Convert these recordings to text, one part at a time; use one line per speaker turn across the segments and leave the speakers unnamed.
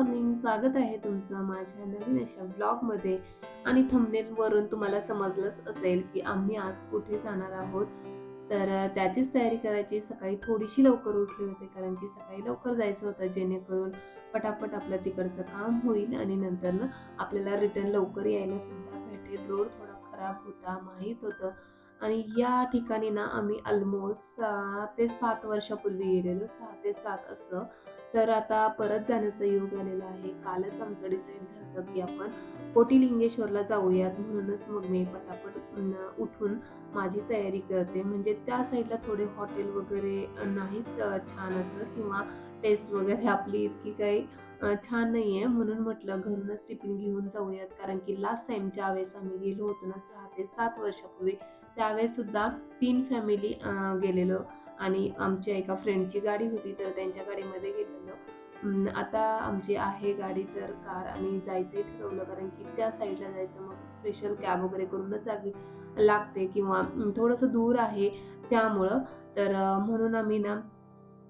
Morning स्वागत आहे तुमचं माझ्या नवीन अशा ब्लॉगमध्ये आणि थंबनेलवरून तुम्हाला समजलंच असेल की आम्ही आज कुठे जाणार आहोत. तर त्याचीच तयारी करायची. सकाळी थोडीशी लवकर उठली होते कारण की सकाळी लवकर जायचं होतं जेणेकरून पटापट आपलं तिकडचं काम होईल आणि नंतर ना आपल्याला रिटर्न लवकर यायला सुद्धा भेटेल. रोड थोडा खराब होता माहीत होतं. आणि या ठिकाणी ना आम्ही ऑलमोस्ट सहा ते सात वर्षापूर्वी गेलेलो. सहा ते सात असं. तर आता परत जाण्याचा योग आलेला आहे. कालच आमचं डिसाईड झालं की आपण कोटिलिंगेश्वरला जाऊयात. म्हणूनच मग मी पटापट उठून माझी तयारी करते. म्हणजे त्या साईडला थोडे हॉटेल वगैरे नाहीत छान असं किंवा टेस्ट वगैरे आपली इतकी काही छान नाही आहे म्हणून म्हटलं घरूनच टिफिन घेऊन जाऊयात. कारण की लास्ट टाईमच्या वेळेस आम्ही गेलो होतो ना सहा ते सात वर्षापूर्वी त्यावेळेस सुद्धा तीन फॅमिली गेलेलो. आणि आमच्या एका फ्रेंडची गाडी होती तर त्यांच्या गाडीमध्ये गेलेलो. आता आमची आहे गाडी तर कार आणि जायचंही ठरवलं कारण की त्या साईडला जायचं मग स्पेशल कॅब वगैरे करूनच जावी लागते किंवा थोडंसं दूर आहे त्यामुळं. तर म्हणून आम्ही ना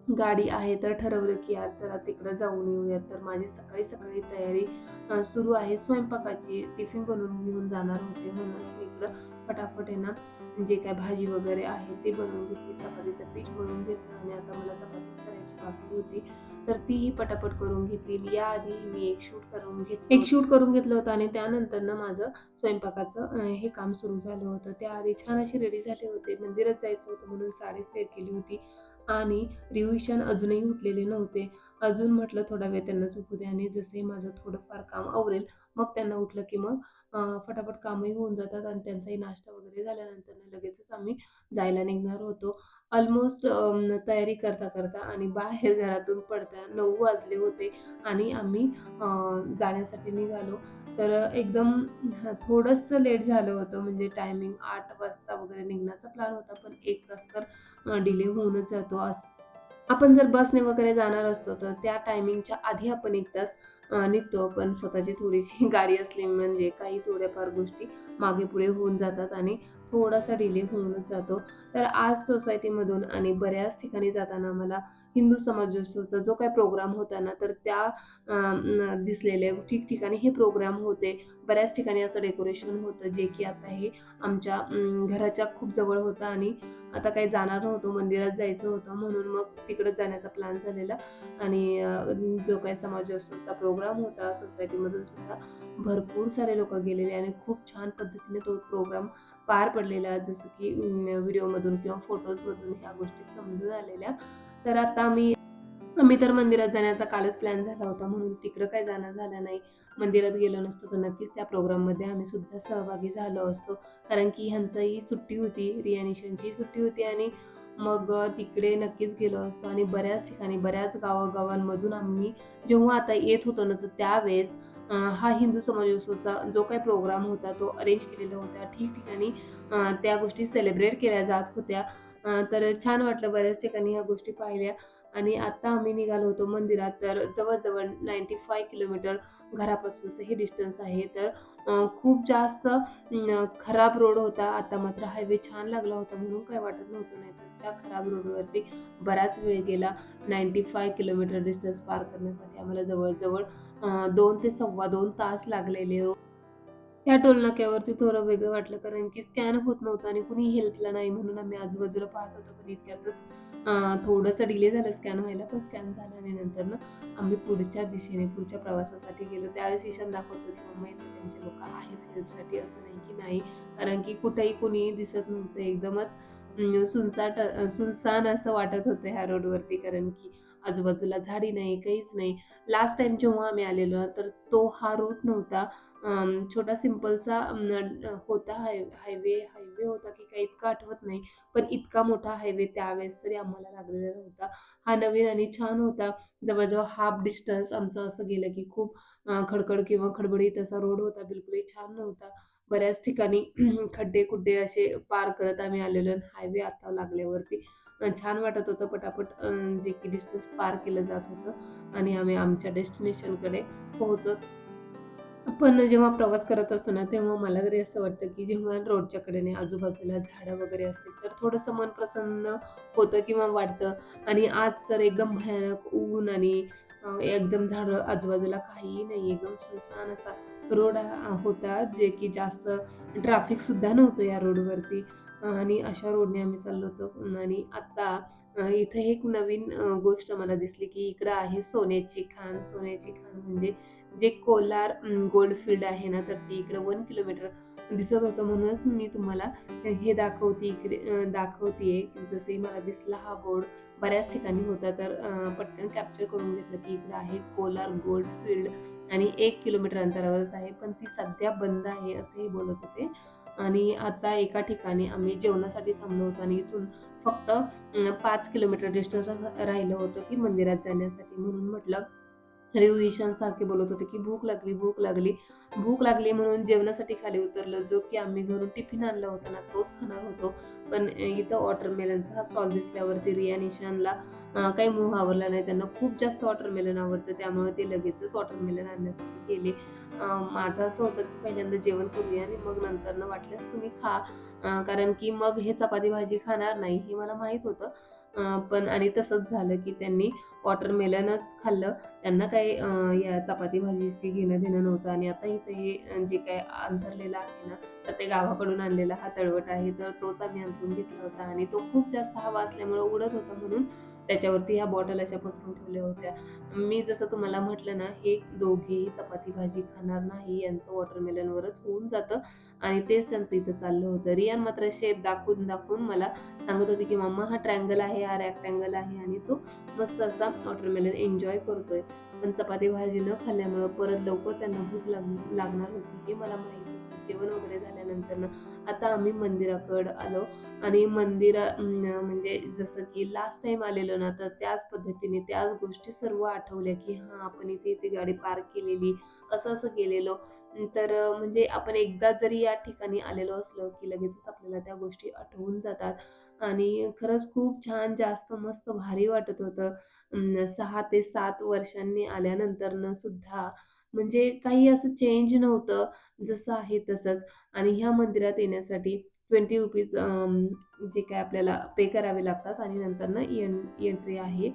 गाडी आहे तर ठरवलं की आज चला तिकडं जाऊन येऊयात तर माझी सकाळी सकाळी तयारी सुरू आहे. स्वयंपाकाची टिफिन बनवून घेऊन जाणार होते म्हणून इकडं फटाफट आहे ना जे काय भाजी वगैरे आहे ते बनवून घेतली चपातीचं पीठ बनवून घेतलं आणि आता मला चपातीच करायची बाकी होती. तर तीही पटापट करून घेतली याआधी मी एक शूट करून घेतलं एक शूट करून घेतलं होतं आणि त्यानंतर ना माझं स्वयंपाकाचं हे काम सुरू झालं होतं. त्याआधी छान अशी रेडी झाले होते. मंदिरात जायचं होतं म्हणून साडीच वेअर केली होती आणि रिव्हिशन अजूनही उठलेले नव्हते. अजून म्हटलं थोडा वेळ त्यांना झोपू दे आणि जसंही माझं थोडंफार काम आवरेल मग त्यांना उठलं की मग फटाफट कामही होऊन जातात आणि त्यांचाही नाश्ता वगैरे झाल्यानंतर लगेचच आम्ही जायला निघणार होतो. ऑलमोस्ट तयारी करता करता आणि बाहेर घरातून पडता नऊ वाजले होते आणि आम्ही जाण्यासाठी निघालो. तर एकदम थोडंसं लेट झालं होतं म्हणजे टायमिंग आठ वाजता वगैरे निघण्याचा प्लॅन होता पण एक तास तर डिले होऊनच जातो. असं आपण जर बसने वगैरे जाणार असतो तर त्या टायमिंगच्या आधी आपण एक तास निघतो. पण स्वतःची थोडीशी गाडी असली म्हणजे काही थोड्याफार गोष्टी मागे पुढे होऊन जातात आणि थोडासा डिले होऊनच जातो. तर आज सोसायटीमधून आणि बऱ्याच ठिकाणी जाताना मला हिंदू समाजोत्सवचा जो काही प्रोग्राम होता ना तर त्या दिसलेले ठिकठिकाणी हे प्रोग्राम होते. बऱ्याच ठिकाणी असं डेकोरेशन होतं जे की आता हे आमच्या घराच्या खूप जवळ होतं आणि आता काही जाणार नव्हतो मंदिरात जायचं होतं म्हणून मग तिकडे जाण्याचा प्लॅन झालेला. आणि जो काही समाजोत्सवचा प्रोग्राम होता सोसायटीमधून सुद्धा भरपूर सारे लोक गेलेले आणि खूप छान पद्धतीने तो प्रोग्राम पार पडलेला. जसं की व्हिडिओमधून किंवा फोटोजमधून ह्या गोष्टी समजून आलेल्या. तर आता आम्ही आम्ही तर मंदिरात जाण्याचा कालच प्लॅन झाला होता. म्हणून तिकडं काही जाणं झालं नाही. मंदिरात गेलो नसतो तर नक्कीच त्या प्रोग्राममध्ये आम्ही सुद्धा सहभागी झालो असतो. कारण की ह्यांचंही सुट्टी होती रियानिशनचीही सुट्टी होती आणि मग तिकडे नक्कीच गेलो असतो. आणि बऱ्याच ठिकाणी बऱ्याच गावागावांमधून आम्ही जेव्हा आता येत होतो ना तर त्यावेळेस हा हिंदू समाजोत्सवचा जो काही प्रोग्राम होता तो अरेंज केलेला होता. ठिकठिकाणी त्या गोष्टी सेलिब्रेट केल्या जात होत्या. तर छान वाटलं बऱ्याच ठिकाणी ह्या गोष्टी पाहिल्या. आणि आत्ता आम्ही निघालो होतो मंदिरात तर जवळजवळ नाईंटी फाय किलोमीटर घरापासूनचं हे डिस्टन्स आहे. तर खूप जास्त खराब रोड होता. आता मात्र हायवे छान लागला होता म्हणून काय वाटत नव्हतं नाही तर त्या खराब रोडवरती बराच वेळ गेला. नाईंटी फाय किलोमीटर डिस्टन्स पार करण्यासाठी आम्हाला जवळजवळ दोन ते सव्वा दोन तास लागलेले. रोड त्या टोलनाक्यावरती थोडं वेगळं वाटलं कारण की स्कॅन होत नव्हतं आणि कुणी हेल्पला नाही म्हणून आम्ही आजूबाजूला पाहत होतो. पण इतक्यातच थोडंसं डिले झालं स्कॅन व्हायला पण स्कॅन झालं आणि नंतर ना आम्ही पुढच्या दिशेने पुढच्या प्रवासासाठी गेलो. त्यावेळेस ईशान दाखवतो की मम्मा इथे त्यांचे लोक आहेत हेल्पसाठी असं नाही की नाही. कारण की कुठेही कुणी दिसत नव्हतं. एकदमच सुनसाट सुनसान असं वाटत होतं ह्या रोडवरती कारण की आजूबाजूला झाडी नाही काहीच नाही. लास्ट टाइम जेव्हा आम्ही आलेलो तर तो हा रूट नव्हता. छोटा सिम्पलसा होता हाय हायवे हायवे होता की काही इतका आठवत नाही पण इतका मोठा हायवे त्यावेळेस तरी आम्हाला लागलेला नव्हता हा नवीन आणि छान होता. जवळजवळ हाफ डिस्टन्स आमचं असं गेलं की खूप खडखड किंवा खडबडीत असा रोड होता बिलकुलही छान नव्हता. बऱ्याच ठिकाणी खड्डे खुड्डे असे पार करत आम्ही आलेलो हायवे आता लागल्यावरती छान वाटत होतं. पटापट जे की डिस्टन्स पार केलं जात होतं आणि आम्ही आमच्या डेस्टिनेशनकडे पोहोचत आपण जेव्हा प्रवास करत असतो ना, तेव्हा मला तरी असं वाटतं, की जेव्हा रोडच्या कडेने आजूबाजूला झाडं वगैरे असतील, तर थोडंसं मन प्रसन्न होतं किंवा वाटतं आणि आज तर एकदम भयानक ऊन आणि एकदम झाडं आजूबाजूला काहीही नाही. एकदम सुसान असा रोड होता, जे की जास्त ट्रॅफिकसुद्धा नव्हतं या रोडवरती आणि अशा रोडने आम्ही चाललो होतो आणि आता इथं एक नवीन गोष्ट मला दिसली, की इकडं आहे सोन्याची खाण. सोन्याची खाण म्हणजे जे कोलार गोल्ड फील्ड आहे ना, तर ते इकडे वन किलोमीटर दिसत होतं. म्हणूनच मी तुम्हाला हे दाखवते इकडे दाखवते जसे मला दिसला हा बोर्ड बऱ्याच ठिकाणी होता, तर पटकन कॅप्चर करून घेतलं, की इकडे आहे कोलार गोल्ड फील्ड आणि एक किलोमीटर अंतरावरच आहे. पण ती सध्या बंद आहे, असंही बोलत होते. आणि आता एका ठिकाणी आम्ही जेवणासाठी थांबलो होतो आणि इथून फक्त पाच किलोमीटर डिस्टन्स राहिलं होतं, की मंदिरात जाण्यासाठी. म्हणून म्हटलं रिव्हिजन ईशांसारखे बोलत होते, की भूक लागली, भूक लागली. भूक लागली म्हणून जेवणासाठी खाली उतरलो, जो की आम्ही घरून टिफिन आणला होता ना, तोच खाणार होतो. पण इथं वॉटरमेलनचा हा स्टॉल दिसल्यावरती रिया, निशानला काही मोह आवरला नाही. त्यांना खूप जास्त वॉटरमेलन आवडतं, त्यामुळे ते लगेचच वॉटरमेलन आणण्यासाठी गेले. माझं असं होतं, की पहिल्यांदा जेवण करूया आणि मग नंतरनं वाटल्यास तुम्ही खा. कारण की मग हे चपाती भाजी खाणार नाही, हे मला माहीत होतं. पण आणि तसंच झालं, की त्यांनी वॉटरमेलनच खाल्लं. त्यांना काही या चपाती भाजीशी घेणं-देणं नव्हतं आणि आता इथे हे जे काही अंथरलेलं आहे ना, तर ते गावाकडून आणलेला हा तळवट आहे, तर तोच आम्ही अंथरून घेतला होता आणि तो खूप जास्त हवा असल्यामुळे उडत होता म्हणून त्याच्यावरती ह्या बॉटल अशा पसरून ठेवल्या होत्या. मी जसं तुम्हाला म्हटलं ना, हे दोघेही चपाती भाजी खाणार नाही, यांचं वॉटरमेलनवरच होऊन जातं आणि तेच त्यांचं इथं चाललं होतं. रियान मात्र शेप दाखवून-दाखवून मला सांगत होती, की "मम्मा हा ट्रँगल आहे, हा रॅक्टँगल आहे" आणि तो मस्त असा वॉटरमेलन एन्जॉय करतोय. पण चपाती भाजी न खाल्ल्यामुळं परत लवकर त्यांना भूक लाग लागणार होती हे मला माहिती जेवण वगैरे झाल्यानंतर ना आता आम्ही मंदिराकडं आलो. आणि मंदिरा म्हणजे जसं की लास्ट टाइम आलेलो ना, तर त्याच पद्धतीने त्याच गोष्टी सर्व आठवल्या, की हां, आपण इथे इथे गाडी पार्क केलेली, असं-असं केलेलो. तर म्हणजे आपण एकदा जरी या ठिकाणी आलेलो असलो, की लगेचच आपल्याला त्या गोष्टी आठवून जातात. आणि खरंच खूप छान, जास्त मस्त भारी वाटत होतं. सहा ते सात वर्षांनी आल्यानंतरनं सुद्धा म्हणजे काही असं चेंज नव्हतं. जसं आहे तसंच आणि ह्या मंदिरात येण्यासाठी ट्वेंटी रुपीज जे काय आपल्याला पे करावे लागतात आणि नंतरनं एन एंट्री आहे.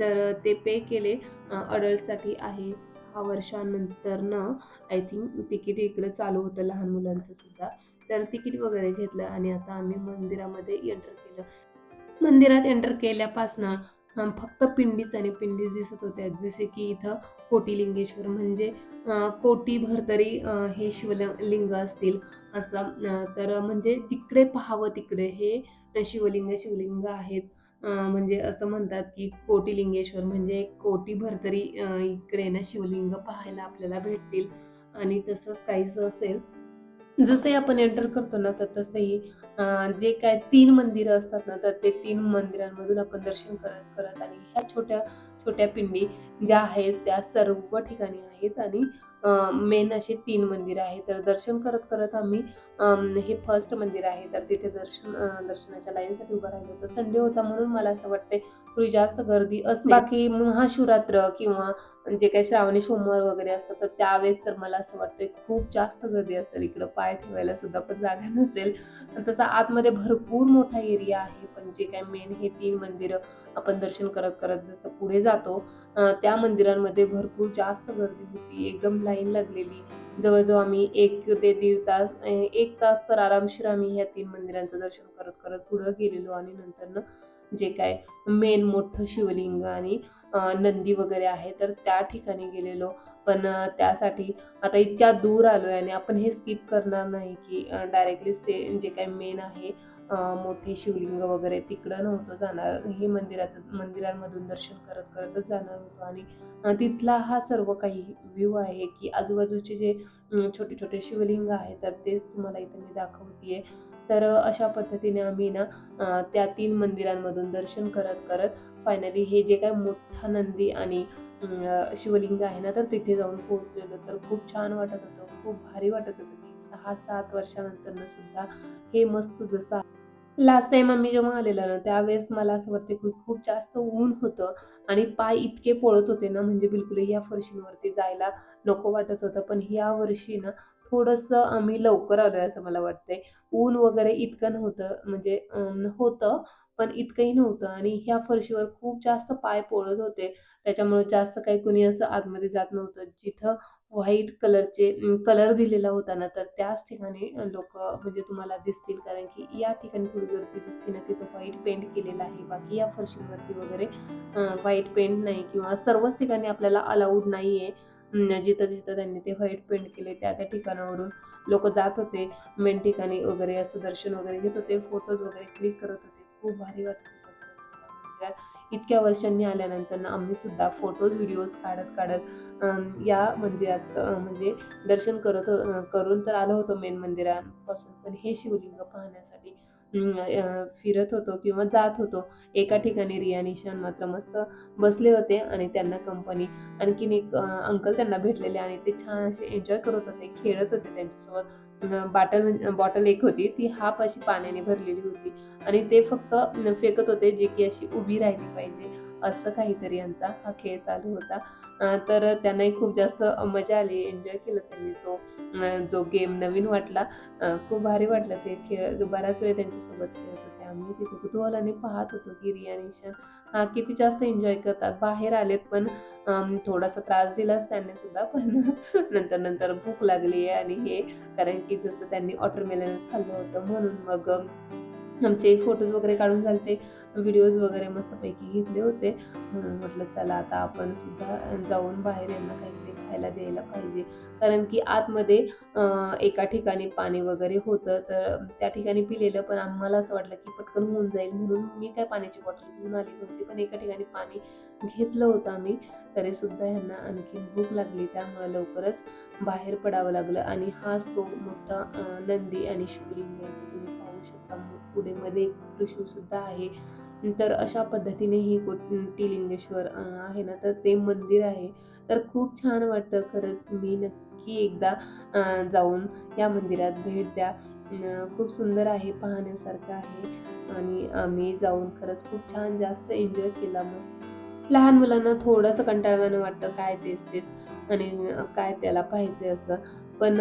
तर ते पे केले अडल्टसाठी आहे. सहा वर्षानंतरनं आय थिंक तिकीट इकडं चालू होतं लहान मुलांचं सुद्धा. तर तिकीट वगैरे घेतलं आणि आता आम्ही मंदिरामध्ये एंटर केलं. मंदिरात एंटर केल्यापासनं फक्त पिंडीच आणि पिंडीच दिसत होत्या. जसे की इथं कोटिलिंगेश्वर म्हणजे अ, कोटीभर तरी हे शिवलिंग असतील असं. तर म्हणजे जिकडे पाहावं तिकडे हे शिवलिंग, शिवलिंग आहेत. म्हणजे असं म्हणतात की कोटिलिंगेश्वर म्हणजे कोटीभर तरी इकडे ना शिवलिंग पाहायला आपल्याला भेटतील आणि तसंच काहीसं असेल. जसंही आपण एंटर करतो ना, तर तसंही जे काही 3 मंदिरं असतात ना, तर ते 3 मंदिरांमधून आपण दर्शन करत, करत आणि ह्या छोट्या, छोट्या पिंडी ज्या आहेत त्या सर्व ठिकाणी आहेत आणि मेन अशी 3 मंदिरं आहेत. तर दर्शन करत, करत आम्ही हे फर्स्ट मंदिर आहे, तर तिथे दर्शन दर्शनाच्या लाईनसाठी उभं राहिलो होतो. संडे होता म्हणून मला असं वाटतंय थोडी जास्त गर्दी असेल. बाकी महाशिवरात्र किंवा जे काही श्रावणी सोमवार वगैरे असतात, तर त्यावेळेस तर मला असं वाटतंय खूप जास्त गर्दी असेल. इकडं पाय ठेवायला सुद्धा पण जागा नसेल. तर तसा आतमध्ये भरपूर मोठा एरिया आहे. पण जे काय मेन हे तीन मंदिरं आपण दर्शन करत, करत जसं पुढे जातो त्या मंदिरांमध्ये भरपूर जास्त गर्दी होती. एकदम लाईन लागलेली. जवळजवळ आम्ही एक ते दीड तास एक तास तर आरामशीर आम्ही ह्या तीन मंदिरांचं दर्शन करत, करत पुढं गेलेलो आणि नंतरनं जे काय मेन मोठं शिवलिंग आणि नंदी वगैरे आहे, तर त्या ठिकाणी गेलेलो. पण त्यासाठी आता इतक्या दूर आलो आहे आणि आपण हे स्किप करणार नाही, की डायरेक्टलीच ते जे काय मेन आहे मोठे शिवलिंग वगैरे तिकडं नव्हतं जाणार. हे मंदिराचं मंदिरांमधून दर्शन करत, करतच जाणार होतो आणि तिथला हा सर्व काही व्ह्यू आहे, की आजूबाजूचे जे छोटे-छोटे शिवलिंग आहेत, तर तेच तुम्हाला इथे मी दाखवतीये. तर अशा पद्धतीने आम्ही ना त्या तीन मंदिरांमधून दर्शन करत, करत फायनली हे जे काय मोठा नंदी आणि शिवलिंग आहे ना, तर तिथे जाऊन पोहोचलेलो. तर खूप छान वाटत होतं, खूप भारी वाटत होतं, की 6-7 वर्षानंतरनं सुद्धा हे मस्त जसं लास्ट टाइम आम्ही जेव्हा आलेलो ना त्यावेळेस मला असं वाटते की खूप जास्त ऊन होतं आणि पाय इतके पळत होते ना म्हणजे बिलकुल या फरशींवरती जायला नको वाटत होतं. पण ह्या वर्षी ना थोडंसं आम्ही लवकर आलोय असं मला वाटतंय. ऊन वगैरे इतकं नव्हतं म्हणजे होतं पण इतकंही नव्हतं आणि ह्या फरशीवर खूप जास्त पाय पोळत होते. त्याच्यामुळे जास्त काही कुणी असं आतमध्ये जात नव्हतं. जिथं व्हाईट कलरचे कलर दिलेला होता ना तर त्याच ठिकाणी लोक म्हणजे तुम्हाला दिसतील. कारण की या ठिकाणी थोडी गर्दी दिसते ना तिथं व्हाईट पेंट केलेला आहे. बाकी या फरशींवरती वगैरे व्हाईट पेंट नाही किंवा सर्वच ठिकाणी आपल्याला अलाउड नाही आहे जिथं जिथं त्यांनी ते व्हाईट पेंट केले त्या त्या ठिकाणावरून लोक जात होते. मेन ठिकाणी वगैरे असं दर्शन वगैरे घेत होते. फोटोज वगैरे क्लिक करत होते. खूप भारी वाटत इतक्या वर्षांनी आल्यानंतर आम्ही सुद्धा फोटोज व्हिडिओज काढत काढत या मंदिरात म्हणजे दर्शन करत करून तर आलो होतो मेन मंदिरापासून. पण हे शिवलिंग पाहण्यासाठी फिरत होतो किंवा जात होतो. एका ठिकाणी रिया निशान मात्र मस्त बसले होते आणि त्यांना कंपनी आणखीन एक अंकल त्यांना भेटलेले आणि ते छान असे एन्जॉय करत होते खेळत होते त्यांच्यासोबत. बॉटल बॉटल एक होती. ती हाफ अशी पाण्याने भरलेली होती. आणि ते फक्त फेकत होते जे की अशी उभी राहिली पाहिजे. असं काहीतरी यांचा हा खेळ चालू होता. तर त्यांनाही खूप जास्त मजा आली एन्जॉय केलं त्यांनी तो जो गेम नवीन वाटला. खूप भारी वाटलं ते खेळ बराच वेळ त्यांच्यासोबत खेळत होते. आम्ही तिथे कुतूहलाने पाहत होतो की रिया निशान हा किती जास्त एन्जॉय करतात. बाहेर आलेत पण थोडासा त्रास दिलाच त्यांनी सुद्धा पण नंतर नंतर भूक लागली आहे आणि हे कारण की जसं त्यांनी वॉटरमेलनच खाल्लं होतं म्हणून मग आमचे फोटोज वगैरे काढून झालते. व्हिडिओज वगैरे मस्तपैकी घेतले होते. म्हणून म्हटलं चला आता आपण सुद्धा जाऊन बाहेर यांना काहीतरी खायला द्यायला पाहिजे. कारण की आतमध्ये एका ठिकाणी पाणी वगैरे होतं तर त्या ठिकाणी पिलेलं पण आम्हाला असं वाटलं की पटकन होऊन जाईल. म्हणून मी काय पाण्याची बॉटल घेऊन आली नव्हती पण एका ठिकाणी पाणी घेतलं होतं आम्ही. तरी सुद्धा ह्यांना आणखी भूक लागली त्यामुळे लवकरच बाहेर पडावं लागलं. आणि हाच तो मोठा नंदी आणि शिवलिंग आहे तुम्ही पाहू शकता. पुढे मध्ये एक त्रिशूळ सुद्धा आहे. तर अशा पद्धतीने ही कोटिलिंगेश्वर लिंगेश्वर आहे ना तर ते मंदिर आहे. तर खूप छान वाटतं खरं तुम्ही नक्की एकदा जाऊन या मंदिरात भेट द्या. खूप सुंदर आहे पाहण्यासारखं आहे आणि आम्ही जाऊन खरंच खूप छान जास्त एन्जॉय केला मस्त. लहान मुलांना थोडंसं कंटाळवानं वाटतं काय तेच तेच आणि काय त्याला पाहिजे असं. पण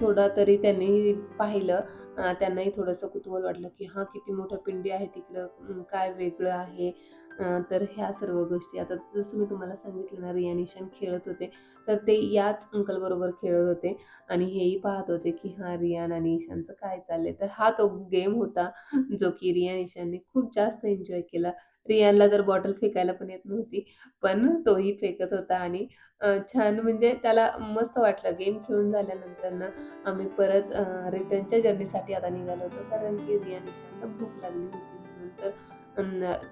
थोडं तरी त्यांनी पाहिलं त्यांनाही थोडंसं कुतूहल वाटलं की हां किती मोठं पिंडी आहे तिकडं काय वेगळं आहे? तर ह्या सर्व गोष्टी. आता जसं मी तुम्हाला सांगितलं ना रिया निशान खेळत होते तर ते याच अंकलबरोबर खेळत होते आणि हेही पाहत होते की हां रियान आणि ईशानचं काय चाललंय? तर हा तो गेम होता जो की रिया निशानने खूप जास्त एन्जॉय केला. रियानला तर बॉटल फेकायला पण येत नव्हती पण तोही फेकत होता आणि छान म्हणजे त्याला मस्त वाटलं. गेम खेळून झाल्यानंतर ना आम्ही परत रिटर्नच्या जर्नीसाठी आता निघालो होतो कारण की रिया निशानला भूक लागली होती. तर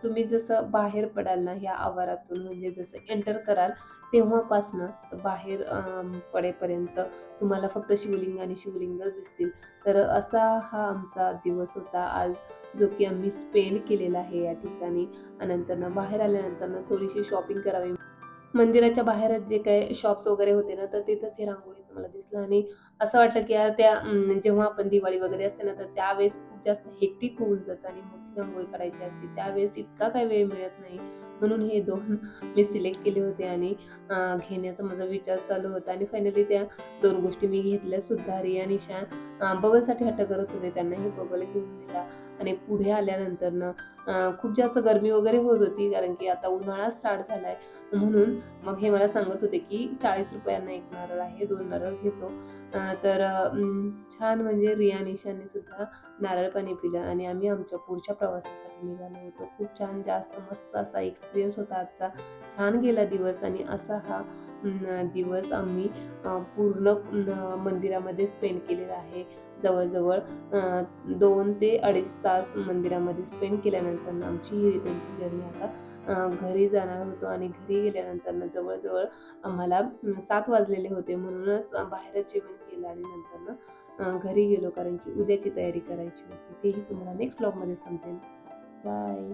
तुम्ही जसं बाहेर पडाल ना ह्या आवारातून म्हणजे जसं एंटर कराल तेव्हापासनं बाहेर पडेपर्यंत तुम्हाला फक्त शिवलिंग आणि शिवलिंगच दिसतील. तर असा हा आमचा दिवस होता. आज जो की आम्ही स्पेंड केलेला आहे या ठिकाणी अनंतरनं बाहेर आल्यानंतर थोडीशी शॉपिंग करावी. मंदिराच्या बाहेर जे काही शॉप्स वगैरे होते ना, तर तिथंच हे रांगोळी मला दिसलं आणि असं वाटलं की यार त्या जेव्हा आपण दिवाळी वगैरे असते ना, तर त्यावेळेस खूप जास्त हेक्टिक होऊन जातं आणि मोठी रांगोळी करायची असते. त्यावेळेस इतका काही वेळ मिळत नाही. म्हणून हे दोन मी सिलेक्ट केले होते आणि घेण्याचा माझा विचार चालू होता आणि फायनली त्या दोन गोष्टी मी घेतल्या सुद्धा. रिया निशा बबलसाठी हट्ट करत होते. त्यांनाही बबल घेऊन दिला आणि पुढे आल्यानंतर ना खूप जास्त गरमी वगैरे होत होती कारण की आता उन्हाळा स्टार्ट झालाय म्हणून मग हे मला सांगत होते की चाळीस रुपयांना एक नारळ आहे दोन नारळ घेतो. तर छान म्हणजे रिया निशाने सुद्धा नारळ पाणी पिलं आणि आम्ही आमच्या पुढच्या प्रवासासाठी निघालो होतो. खूप छान जास्त मस्त असा एक्सपिरियन्स होता आजचा. छान गेला दिवस आणि असा हा दिवस आम्ही पूर्ण मंदिरामध्ये स्पेंड केलेला आहे. जवळजवळ दोन ते अडीच तास मंदिरामध्ये स्पेंड केल्यानंतर आमची ही रिटर्नची जर्नी आता घरी जाणार होतो आणि घरी गेल्यानंतर जवळजवळ आम्हाला सात वाजलेले होते. म्हणूनच बाहेरच जेवण केलं आणि नंतर घरी गेलो कारण की उद्याची तयारी करायची होती. तेही तुम्हाला नेक्स्ट ब्लॉगमध्ये समजेल. बाय.